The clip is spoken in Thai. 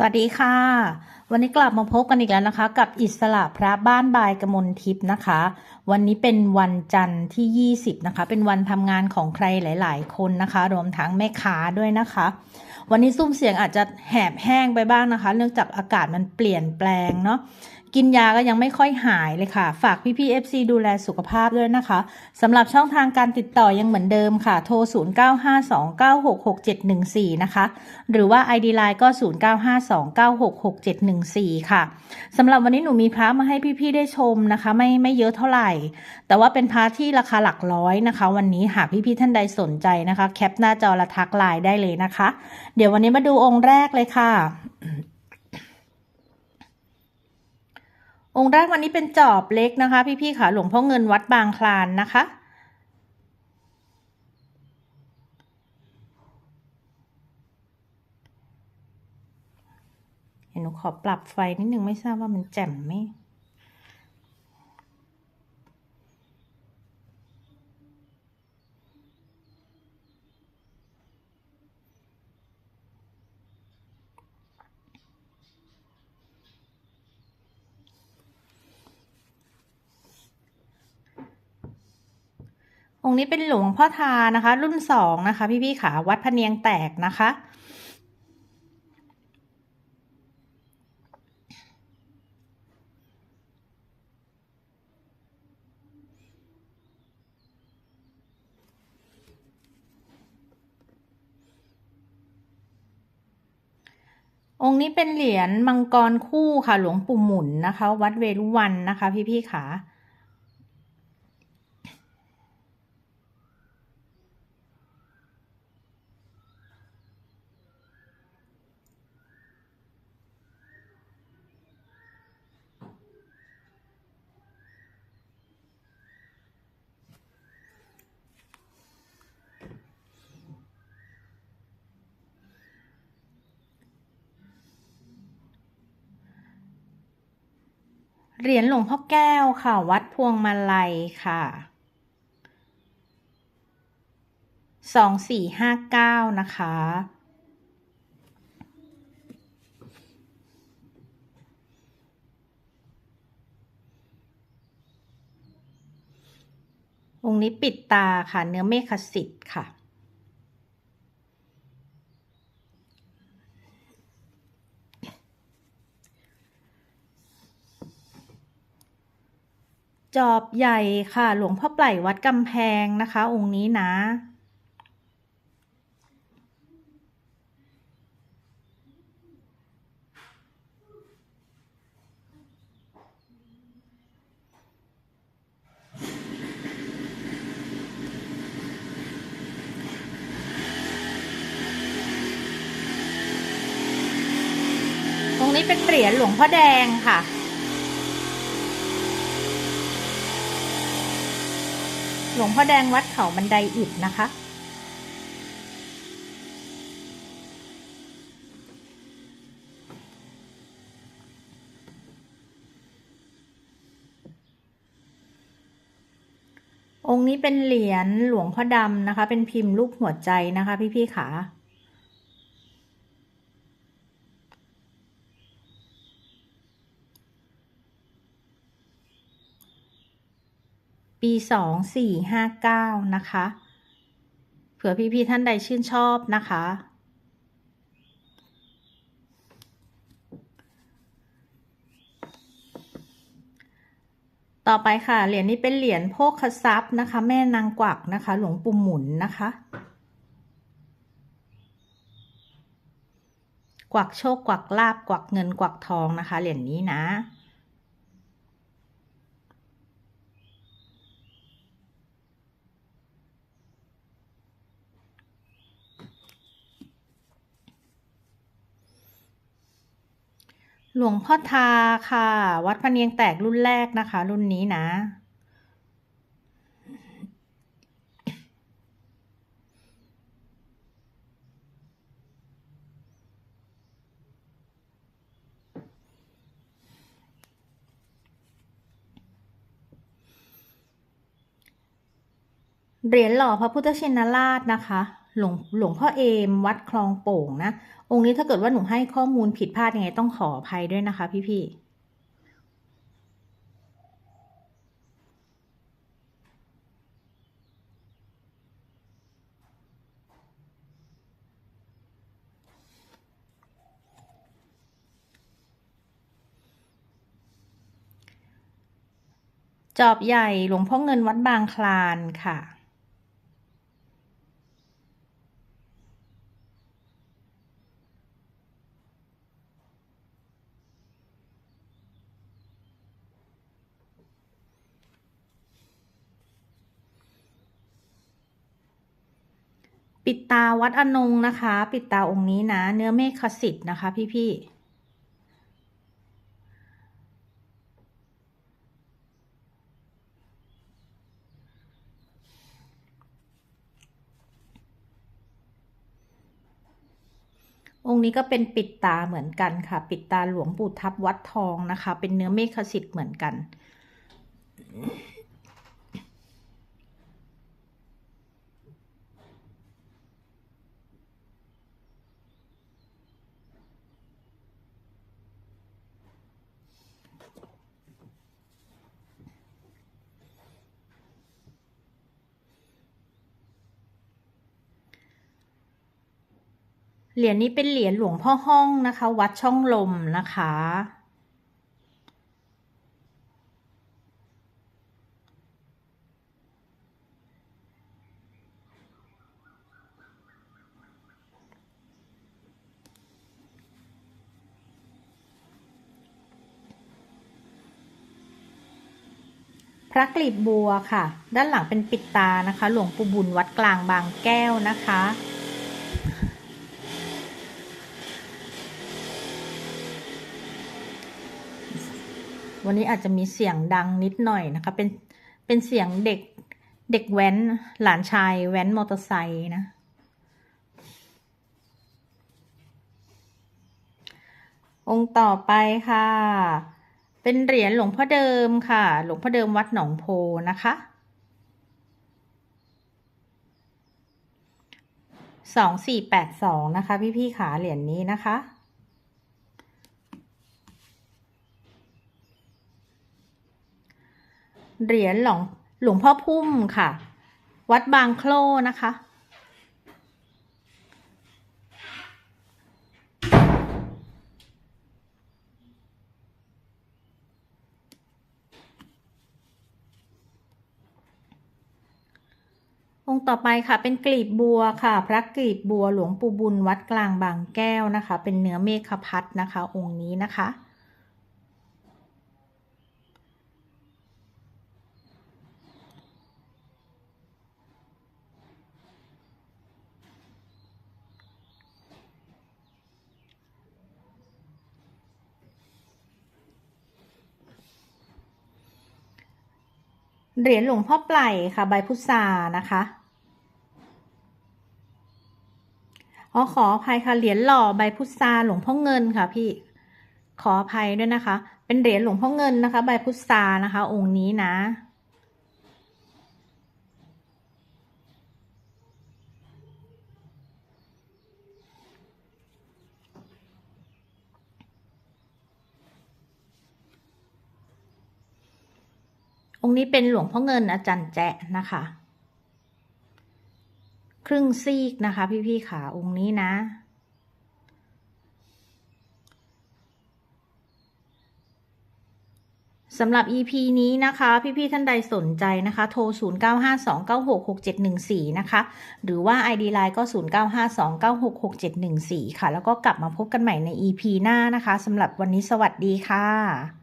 สวัสดีค่ะ วันนี้กลับมาพบกันอีกแล้วนะคะ กับอิสระพระบ้านบายกมลทิพย์นะคะ วันนี้เป็นวันจันทร์ที่ 20 นะคะ เป็นวันทำงานของใครหลาย ๆ คนนะคะ รวมทั้งแม่ค้าด้วยนะคะ วันนี้ซุ้มเสียงอาจจะแหบแห้งไปบ้างนะคะ เนื่องจากอากาศมันเปลี่ยนแปลงเนาะ กินยาก็ยังไม่ค่อยหายเลยค่ะ ฝากพี่พี่ๆ FC ดูแลสุขภาพด้วยนะคะสำหรับช่องทางการติดต่อยังเหมือนเดิมค่ะ โทร 0952966714 นะคะ หรือว่า ID Line ก็ 0952966714 ค่ะสำหรับวันนี้หนูมีพระมาให้พี่ๆได้ชมนะคะ ไม่ไม่เยอะเท่าไหร่ แต่ว่าเป็นพระที่ราคาหลักร้อยนะคะ วันนี้หากพี่ๆท่านใดสนใจนะคะ แคปหน้าจอละทักไลน์ได้เลยนะคะ เดี๋ยววันนี้มาดูองค์แรกเลยค่ะ องค์แรกวันนี้เป็นจอบเล็กนะคะ พี่ๆค่ะหลวงพ่อเงินวัดบางคลานนะคะ เห็นหนูขอปรับไฟนิดนึงไม่ทราบว่ามันแจ่มไหม องค์นี้เป็นหลวงพ่อทานะคะ รุ่นสองนะคะ พี่ๆขาวัดพเนียงแตกนะคะ องค์นี้เป็นเหรียญมังกรคู่ค่ะ หลวงปู่หมุนนะคะ วัดเวรุวันนะคะ พี่ๆขา เหรียญหลวงพ่อแก้วค่ะ วัดพวงมาลัยค่ะสองสี่ห้าเก้านะคะ องค์นี้ปิดตาค่ะ เนื้อเมฆสิทธิ์ค่ะ จอบใหญ่ค่ะ หลวงพ่อไปล่วัดกำแพงนะคะ องค์นี้นะ ตรงนี้เป็นเหรียญหลวงพ่อแดงค่ะ หลวงพ่อแดงวัดเขาบันไดอิฐนะคะ องค์นี้เป็นเหรียญหลวงพ่อดำนะคะ เป็นพิมพ์รูปหัวใจนะคะ พี่ๆขา ปีสองสี่ห้าเก้านะคะ เผื่อพี่ๆท่านใดชื่นชอบนะคะ ต่อไปค่ะ เหรียญนี้เป็นเหรียญโภคทรัพย์นะคะ แม่นางกวักนะคะ หลวงปู่หมุนนะคะกวักโชคกวักลาบกวักเงินกวักทองนะคะ เหรียญนี้นะ หลวงพ่อทาค่ะ วัดพะเนียงแตกรุ่นแรกนะคะ รุ่นนี้นะ เหรียญหล่อพระพุทธชินราชนะคะ หลวงหลวงพ่อเอม วัดคลองโป่งนะ องค์นี้ถ้าเกิดว่าหนูให้ข้อมูลผิดพลาดยังไงต้องขออภัยด้วยนะคะ พี่ๆจอบใหญ่หลวงพ่อเงินวัดบางคลานค่ะ ปิดตาวัดอนงนะคะ ปิดตาองค์นี้นะ เนื้อเมฆขสิทธิ์นะคะ พี่ๆองค์นี้ก็เป็นปิดตาเหมือนกันค่ะ ปิดตาหลวงปู่ทับวัดทองนะคะ เป็นเนื้อเมฆสิทธิ์เหมือนกัน เหรียญนี้เป็นเหรียญหลวงพ่อห้องนะคะ วัดช่องลมนะคะ พระกลีบบัวค่ะ ด้านหลังเป็นปิดตานะคะ หลวงปู่บุญวัดกลางบางแก้วนะคะ วันนี้อาจจะมีเสียงดังนิดหน่อยนะคะ เป็นเป็นเสียงเด็กเด็กแว้นหลานชายแว้นมอเตอร์ไซค์นะ องค์ต่อไปค่ะ เป็นเหรียญหลวงพ่อเดิมค่ะ หลวงพ่อเดิมวัดหนองโพนะคะสองสี่แปดสองนะคะ พี่ๆขาเหรียญนี้นะคะ เหรียญหลวงหลวงพ่อพุ่มค่ะ วัดบางโคลนะคะ องค์ต่อไปค่ะ เป็นกลีบบัวค่ะ พระกลีบบัวหลวงปู่บุญวัดกลางบางแก้วนะคะ เป็นเนื้อเมฆพัดนะคะ องค์นี้นะคะ เหรียญหลวงพ่อไปล่ค่ะ ใบพุทรานะคะอ๋อขออภัยค่ะ เหรียญหล่อใบพุทราหลวงพ่อเงินค่ะ พี่ขออภัยด้วยนะคะ เป็นเหรียญหลวงพ่อเงินนะคะ ใบพุทรานะคะ องค์นี้นะ องค์นี้เป็นหลวงพ่อเงินอาจารย์แจะนะคะ ครึ่งซีกนะคะ พี่ๆขาองค์นี้นะสำหรับ EP นี้นะคะ พี่ๆท่านใดสนใจนะคะ โทร 0952966714 นะคะ หรือว่า ID Line ก็ 0952966714 ค่ะ แล้วก็กลับมาพบกันใหม่ใน EP หน้านะคะสำหรับวันนี้สวัสดีค่ะ